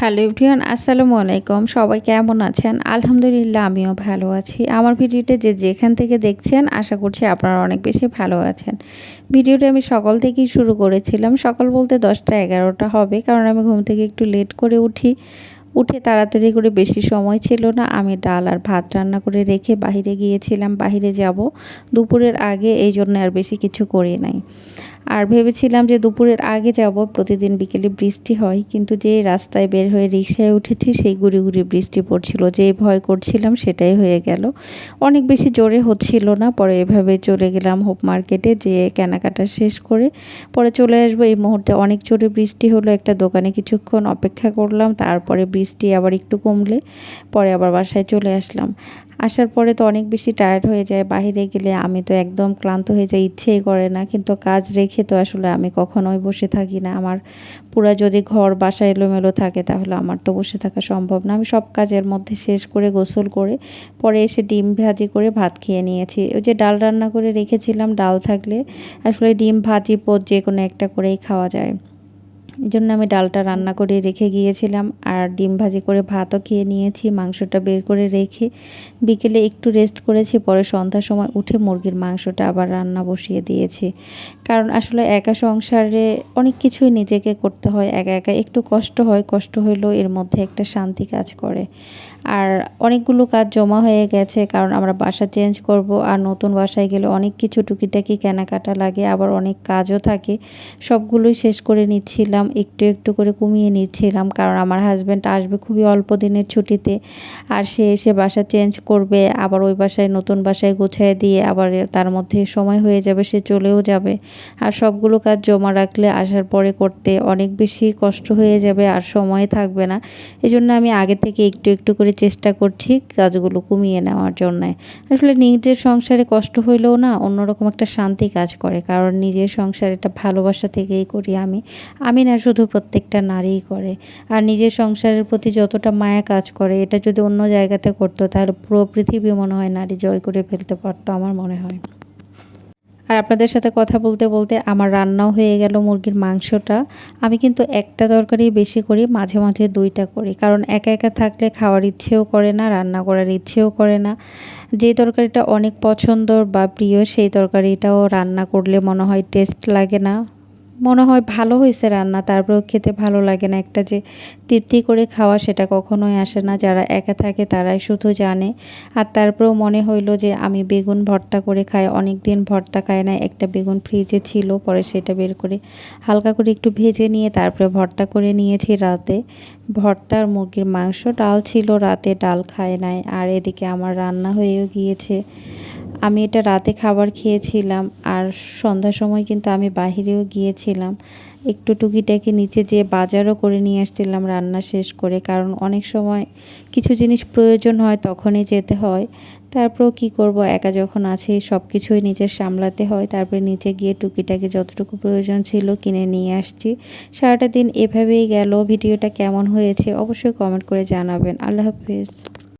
Hello everyone, আসসালামু আলাইকুম। সবাই কেমন আছেন? আলহামদুলিল্লাহ, আমিও ভালো আছি। আমার ভিডিওটা যে যেখান থেকে দেখছেন, আশা করছি আপনারা অনেক বেশি ভালো আছেন। ভিডিওটা আমি সকাল থেকেই শুরু করেছিলাম। সকাল বলতে দশটা এগারোটা হবে, কারণ আমি ঘুম থেকে একটু লেট করে উঠি। উঠে তাড়াতাড়ি করে বেশি সময় ছিল না। আমি ডাল আর ভাত রান্না করে রেখে বাহিরে গিয়েছিলাম। বাহিরে যাব দুপুরের আগে, এই জন্য আর বেশি কিছু করি নাই। আর ভেবেছিলাম যে দুপুরের আগে যাব, প্রতিদিন বিকেলে বৃষ্টি হয়, কিন্তু যে রাস্তায় বের হয়ে রিক্সায় উঠেছি, সেই গুড়ি গুড়ি বৃষ্টি পড়ছিল। যে ভয় করছিলাম, সেটাই হয়ে গেল। অনেক বেশি জোরে হচ্ছিল না, পরে এভাবে চলে গেলাম হোপ মার্কেটে, যে কেনাকাটা শেষ করে পরে চলে আসব। এই মুহূর্তে অনেক জোরে বৃষ্টি হলো। একটা দোকানে কিছুক্ষণ অপেক্ষা করলাম, তারপরে বৃষ্টি আবার একটু কমলে পরে আবার বাসায় চলে আসলাম। আসার পরে তো অনেক বেশি টায়ার্ড হয়ে যায়, বাহিরে গেলে আমি তো একদম ক্লান্ত হয়ে যাই, ইচ্ছেই করে না। কিন্তু কাজ রেখে তো আসলে আমি কখনোই বসে থাকি না। আমার পুরা যদি ঘর বাসা এলোমেলো থাকে তাহলে আমার তো বসে থাকা সম্ভব না। আমি সব কাজের মধ্যে শেষ করে, গোসল করে, পরে এসে ডিম ভাজি করে ভাত খেয়ে নিয়েছি। ওই যে ডাল রান্না করে রেখেছিলাম, ডাল থাকলে আসলে ডিম ভাজি, পোদ যে কোনো একটা করেই খাওয়া যায়। জন্য আমি ডালটা রান্না করে রেখে গিয়েছিলাম আর ডিম ভাজি করে ভাতও খেয়ে নিয়েছি, মাংসটা বের করে রেখে বিকেলে একটু রেস্ট করেছি, পরে সন্ধ্যার সময় উঠে মুরগির মাংসটা আবার রান্না বসিয়ে দিয়েছি। কারণ আসলে একা সংসারে অনেক কিছুই নিজেকে করতে হয়, একা একা একটু কষ্ট হয়, কষ্ট হইলেও এর মধ্যে একটা শান্তি কাজ করে। আর অনেকগুলো কাজ জমা হয়ে গেছে, কারণ আমরা বাসা চেঞ্জ করব আর নতুন বাসায় গেলে অনেক কিছু টুকিটাকি কেনাকাটা লাগে, আবার অনেক কাজও থাকে, সবগুলোই শেষ করে নিচ্ছিলাম। একটু একটু করে কমিয়ে নিচ্ছিলাম কারণ আমার হাজব্যান্ড আসবে খুবই অল্প দিনের ছুটিতে আর সে এসে বাসা চেঞ্জ করবে, আবার ওই বাসায় নতুন বাসায় গোছায় দিয়ে আবার তার মধ্যে সময় হয়ে যাবে, সে চলেও যাবে। আর সবগুলো কাজ জমা রাখলে আসার পরে করতে অনেক বেশি কষ্ট হয়ে যাবে আর সময় থাকবে না। এই জন্য আমি আগে থেকে একটু একটু করে চেষ্টা করছি কাজগুলো কমিয়ে নেওয়ার জন্যে। আসলে নিজের সংসারে কষ্ট হইলেও না অন্যরকম একটা শান্তি কাজ করে, কারণ নিজের সংসার এটা ভালোবাসা থেকেই করি আমি। আমি না শুধু প্রত্যেকটা নারীই করে। আর নিজের সংসারের প্রতি যতটা মায়া কাজ করে, এটা যদি অন্য জায়গাতে করতো, তাহলে পুরো পৃথিবী মনে হয় নারী জয় করে ফেলতে পারতো আমার মনে হয়। আর আপনাদের সাথে কথা বলতে বলতে আমার রান্নাও হয়ে গেল মুরগির মাংসটা। আমি কিন্তু একটা তরকারি বেশি করি, মাঝে মাঝে দুইটা করি। কারণ একা একা থাকলে খাওয়ার ইচ্ছেও করে না, রান্না করার ইচ্ছেও করে না। যে তরকারিটা অনেক পছন্দর বা প্রিয়, সেই তরকারিটাও রান্না করলে মনে হয় টেস্ট লাগে না। মনে হয় ভালো হয়েছে রান্না, তারপরেও খেতে ভালো লাগে না। একটা যে তৃপ্তি করে খাওয়া সেটা কখনোই আসে না। যারা একা থাকে তারাই শুধু জানে। আর তারপরেও মনে হইল যে আমি বেগুন ভর্তা করে খাই অনেক দিন ভর্তা খায় না একটা বেগুন ফ্রিজে ছিল, পরে সেটা বের করে হালকা করে একটু ভেজে নিয়ে তারপরে ভর্তা করে নিয়েছি রাতে। ভর্তার মুরগির মাংস ডাল ছিল, রাতে ডাল খায় নাই। আর এদিকে আমার রান্না হয়েও গিয়েছে। আমি এটা রাতে খাবার খেয়েছিলাম আর সন্ধ্যার সময় কিন্তু আমি বাহিরেও গিয়েছিলাম। একটু টুকিটাকি নিচে যেয়ে বাজারও করে নিয়ে আসছিলাম রান্না শেষ করে, কারণ অনেক সময় কিছু জিনিস প্রয়োজন হয় তখনই যেতে হয়। তারপরেও কি করব, একা যখন আছি সব কিছুই নিজের সামলাতে হয়। তারপরে নিচে গিয়ে টুকিটাকি যতটুকু প্রয়োজন ছিল কিনে নিয়ে আসছি। সারাটা দিন এভাবেই গেল। ভিডিওটা কেমন হয়েছে অবশ্যই কমেন্ট করে জানাবেন। আল্লাহ হাফিজ।